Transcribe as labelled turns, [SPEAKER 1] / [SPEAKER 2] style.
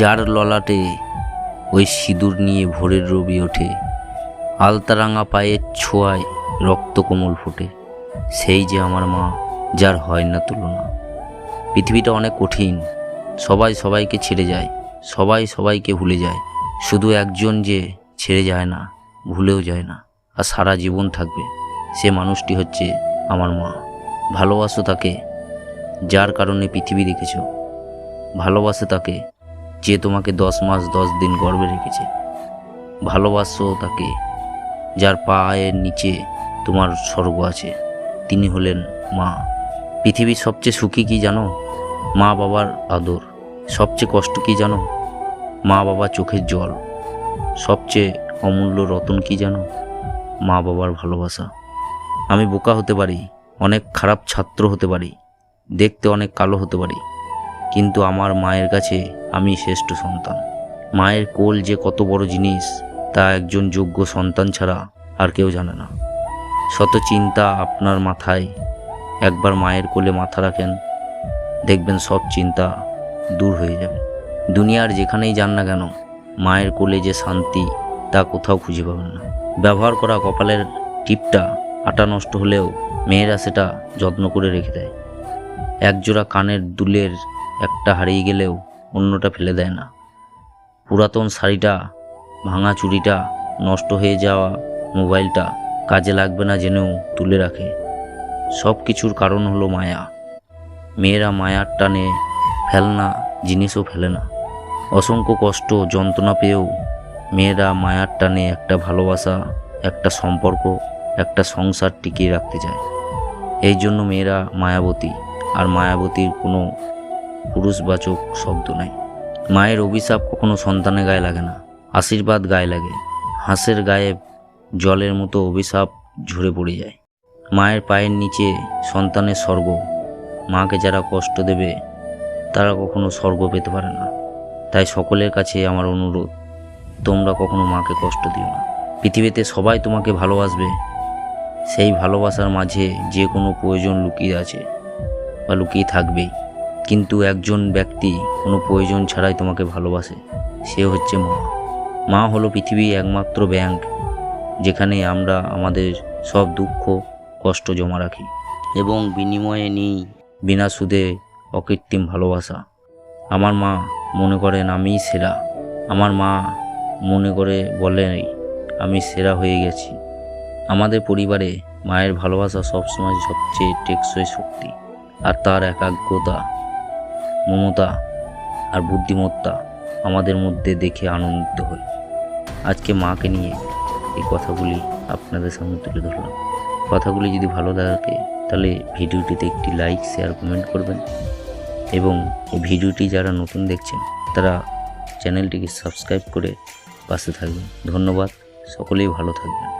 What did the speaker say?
[SPEAKER 1] যার ললাটে ওই সিঁদুর নিয়ে ভোরের রবি ওঠে, আলতারাঙা পায়ের ছোঁয়ায় রক্ত কোমল ফোটে। সেই যে আমার মা, যার হয় না তুলনা। পৃথিবীটা অনেক কঠিন, সবাই সবাইকে ছেড়ে যায়, সবাই সবাইকে ভুলে যায়। শুধু একজন যে ছেড়ে যায় না, ভুলেও যায় না, আর সারা জীবন থাকবে, সে মানুষটি হচ্ছে আমার মা। ভালোবাসো তাকে, যার কারণে পৃথিবী দেখেছ। ভালোবাসো তাকে যে তোমাকে দশ মাস, দশ দিন গর্বে রেখেছে। ভালোবাসো তাকে, যার পায়ের নিচে তোমার স্বর্গ আছে। তিনি হলেন মা। পৃথিবীর সবচেয়ে সুখী কি জানো? মা বাবার আদর। সবচেয়ে কষ্ট কি জানো? মা বাবা চোখের জল। সবচেয়ে অমূল্য রতন কি জানো? মা বাবার ভালোবাসা। আমি বোকা হতে পারি, অনেক খারাপ ছাত্র হতে পারি, দেখতে অনেক কালো হতে পারি। কিন্তু আমার মায়ের কাছে আমি শ্রেষ্ঠ সন্তান। মায়ের কোল যে কত বড় জিনিস, তা একজন যোগ্য সন্তান ছাড়া আর কেউ জানে না। শত চিন্তা আপনার মাথায়, একবার মায়ের কোলে মাথা রাখেন, দেখবেন সব চিন্তা দূর হয়ে যাবে। দুনিয়ার যেখানেই যান না কেন, মায়ের কোলে যে শান্তি, তা কোথাও খুঁজে পাবেন না। ব্যবহার করা কপালের টিপটা আটা নষ্ট হলেও মেয়েরা সেটা যত্ন করে রেখে দেয়। একজোড়া কানের দুলের একটা হারিয়ে গেলেও অন্যটা ফেলে দেয় না। পুরাতন শাড়িটা, ভাঙা চুড়িটা, নষ্ট হয়ে যাওয়া মোবাইলটা কাজে লাগবে না জেনেও তুলে রাখে। সব কিছুর কারণ হলো মায়া। মেয়েরা মায়ার টানে ফেলনা জিনিসও ফেলে না। অসংখ্য কষ্ট, যন্ত্রণা পেয়েও মেয়েরা মায়ার টানে একটা ভালোবাসা, একটা সম্পর্ক, একটা সংসার টিকিয়ে রাখতে চায়। এই জন্য মেয়েরা মায়াবতী। আর মায়াবতীর কোনো পুরুষবাচক শব্দ নাই। মায়ের অভিশাপ কখনো সন্তানের গায়ে লাগে না, আশীর্বাদ গায়ে লাগে। হাঁসের গায়ে জলের মতো অভিশাপ ঝরে পড়ে যায়। মায়ের পায়ের নিচে সন্তানের স্বর্গ। মাকে যারা কষ্ট দেবে, তারা কখনো স্বর্গ পেতে পারে না। তাই সকলের কাছে আমার অনুরোধ, তোমরা কখনো মাকে কষ্ট দিও না। পৃথিবীতে সবাই তোমাকে ভালোবাসবে। সেই ভালোবাসার মাঝে যে কোনো প্রয়োজন লুকিয়ে আছে বা লুকিয়ে থাকবেই। কিন্তু একজন ব্যক্তি কোনো প্রয়োজন ছাড়াই তোমাকে ভালোবাসে, সে হচ্ছে মা। মা হলো পৃথিবীর একমাত্র ব্যাংক যেখানে আমরা আমাদের সব দুঃখ, কষ্ট জমা রাখি এবং বিনিময়ে নিই বিনা সুদে অকৃত্রিম ভালোবাসা। আমার মা মনে করেন আমিই সেরা। আমার মা মনে করে বলেন, আমি সেরা হয়ে গেছি। আমাদের পরিবারে মায়ের ভালোবাসা সবসময় সবচেয়ে টেকসই শক্তি, আর তার একাগ্রতা মমতা আর বুদ্ধিমত্তা আমাদের মধ্যে দেখে আনন্দিত হই আজকে মাকে নিয়ে এই কথাগুলি আপনাদের সামনে তুলে ধরলাম। কথাগুলি যদি ভালো লাগে তাহলে ভিডিওটিতে একটি লাইক শেয়ার কমেন্ট করবেন এবং এই ভিডিওটি যারা নতুন দেখছেন, তারা চ্যানেলটিকে সাবস্ক্রাইব করে পাশে থাকবেন। ধন্যবাদ। সকলেই ভালো থাকবেন।